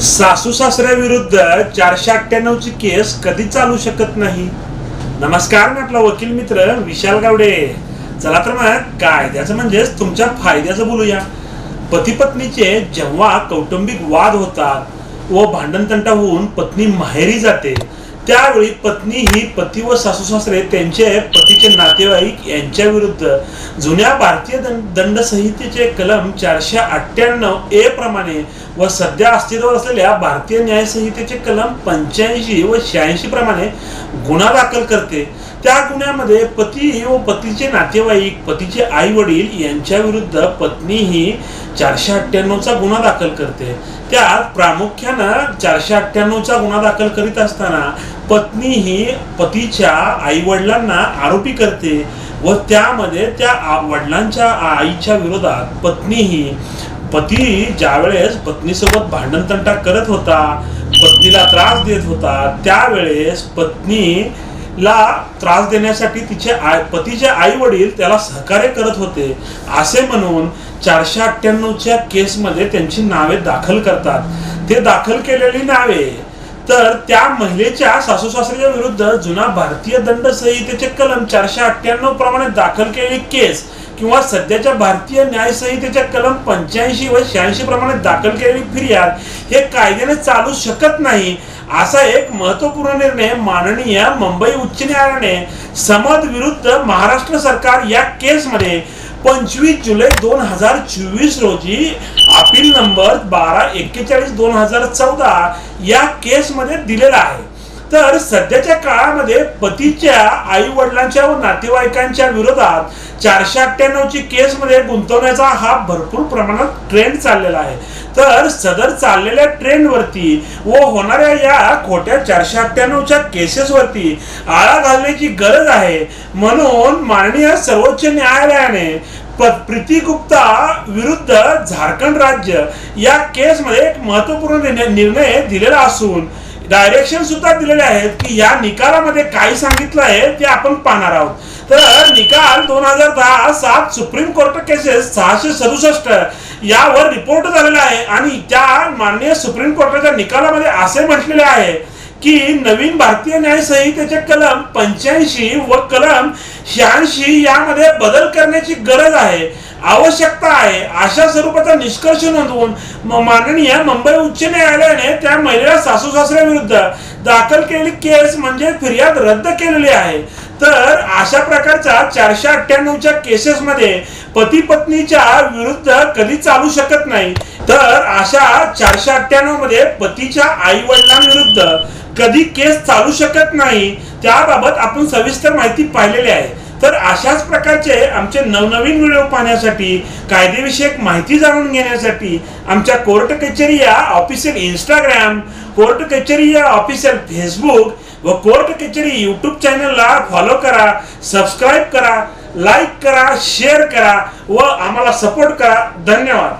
सासू सासऱ्याविरुद्ध चारशे अठ्ठ्याण्णवची केस कधी चालू शकत नाही? नमस्कार मी आपला वकील मित्र विशाल गावडे. चला तर मग कायद्याचं म्हणजेच तुमच्या फायद्याचं बोलूया. पती पत्नीचे जेव्हा कौटुंबिक वाद होतात व भांडणतंटा होऊन पत्नी माहेरी जाते त्यावेळी पत्नी ही पती व सासू सासरे त्यांचे पतीचे नातेवाईक यांच्या विरुद्ध जुन्या भारतीय दंड संहितेचे कलम चारशे अठ्ठ्याण्णव ए प्रमाणे व सध्या अस्तित्वात असलेल्या भारतीय न्याय संहितेचे कलम पंच्याऐंशी व शहाऐंशी प्रमाणे गुन्हा दाखल करते. त्या गुन्ह्यामध्ये पती व पतीचे नातेवाईक पतीचे आई वडील यांच्या विरुद्ध पत्नी ही चारशे अठ्ठ्याण्णवचा गुन्हा दाखल करते. त्यात प्रामुख्यानं चारशे अठ्ठ्याण्णवचा गुन्हा दाखल करीत असताना पत्नी ही पतीच्या आई वडिलांना आरोपी करते व त्यामध्ये त्या वडिलांच्या आईच्या विरोधात पत्नी ही पती ज्यावेळेस पत्नीसोबत भांडण तंटा करत होता पत्नीला त्रास देत होता त्यावेळेस पत्नीला त्रास देण्यासाठी तिचे आई पतीचे आई वडील त्याला सहकार्य करत होते. असे म्हणून चारशे अठ्ठ्याण्णवच्या केसमध्ये त्यांची नावे दाखल करतात. ते दाखल केलेली नावे तर त्या महिलेच्या सासू सासऱ्याच्या विरुद्ध जुना भारतीय दंड संहितेचे कलम चारशे अठ्ठ्याण्णव प्रमाणे दाखल केलेली केस किंवा सध्याच्या भारतीय न्याय संहितेच्या कलम पंच्याऐंशी व शहाऐंशी प्रमाणे दाखल केलेली फिर्याद हे कायद्याने चालू शकत नाही असा एक महत्त्वपूर्ण निर्णय माननीय मुंबई उच्च न्यायालयाने समद विरुद्ध महाराष्ट्र सरकार या केसमध्ये पंचवीस जुलै दोन हजार चोवीस रोजी अपील नंबर बारा एक्केचाळीस दोन हजार चौदा या केसमध्ये दिलेला आहे. तर सध्याच्या काळामध्ये पतीच्या आई वडिलांच्या व नातेवाईकांच्या विरोधात चारशे अठ्ठ्याण्णवची केस केसमध्ये गुंतवण्याचा हा भरपूर प्रमाणात ट्रेंड चाललेला आहे. तर सदर चाललेल्या ट्रेंड वरती व होणाऱ्या या खोट्या चारशे अठ्ठ्याण्णवच्या केसेस वरती आळा घालण्याची गरज आहे. म्हणून माननीय सर्वोच्च न्यायालयाने प्रीती गुप्ता विरुद्ध झारखंड राज्य या केसमध्ये एक महत्त्वपूर्ण निर्णय दिलेला असून डायरेक्शन सुद्धा दिलेले आहेत की या निकालामध्ये काय सांगितलं आहे ते आपण पाहणार आहोत. तर निकाल दोन हजार दहा सात सुप्रीम कोर्ट केसेस सहाशे सदुसष्ट यावर रिपोर्ट झालेला आहे आणि त्या माननीय सुप्रीम कोर्टाच्या निकालामध्ये असे म्हटलेले आहे की नवीन भारतीय न्याय संहितेचे कलम पंच्याऐंशी व कलम शहाऐंशी यामध्ये बदल करण्याची गरज आहे आवश्यकता आहे अशा स्वरूपाचा निष्कर्ष नोंदवून माननीय मुंबई उच्च न्यायालयाने त्या महिलेला सासू सासऱ्याविरुद्ध दाखल केलेली केस म्हणजे फिर्याद रद्द केलेली आहे. तर अशा प्रकारच्या चारशे अठ्ठ्याण्णवच्या केसेसमध्ये पती पत्नीच्या विरुद्ध कधी चालू शकत नाही. तर अशा चारशे अठ्ठ्याण्णवमध्ये पतीच्या आई वडिलांविरुद्ध कधी केस चालू शकत नाही त्याबाबत आपण सविस्तर माहिती पाहिलेली आहे. तर अशाच प्रकारचे आमचे नवनवीन व्हिडिओ पाहण्यासाठी कायदेविषयक माहिती जाणून घेण्यासाठी आमच्या कोर्ट कचेरी या ऑफिशियल इंस्टाग्राम कोर्ट कचेरी या ऑफिशियल फेसबुक व कोर्ट कचेरी यूट्यूब चॅनलला फॉलो करा सबस्क्राईब करा लाईक करा शेअर करा व आम्हाला सपोर्ट करा. धन्यवाद.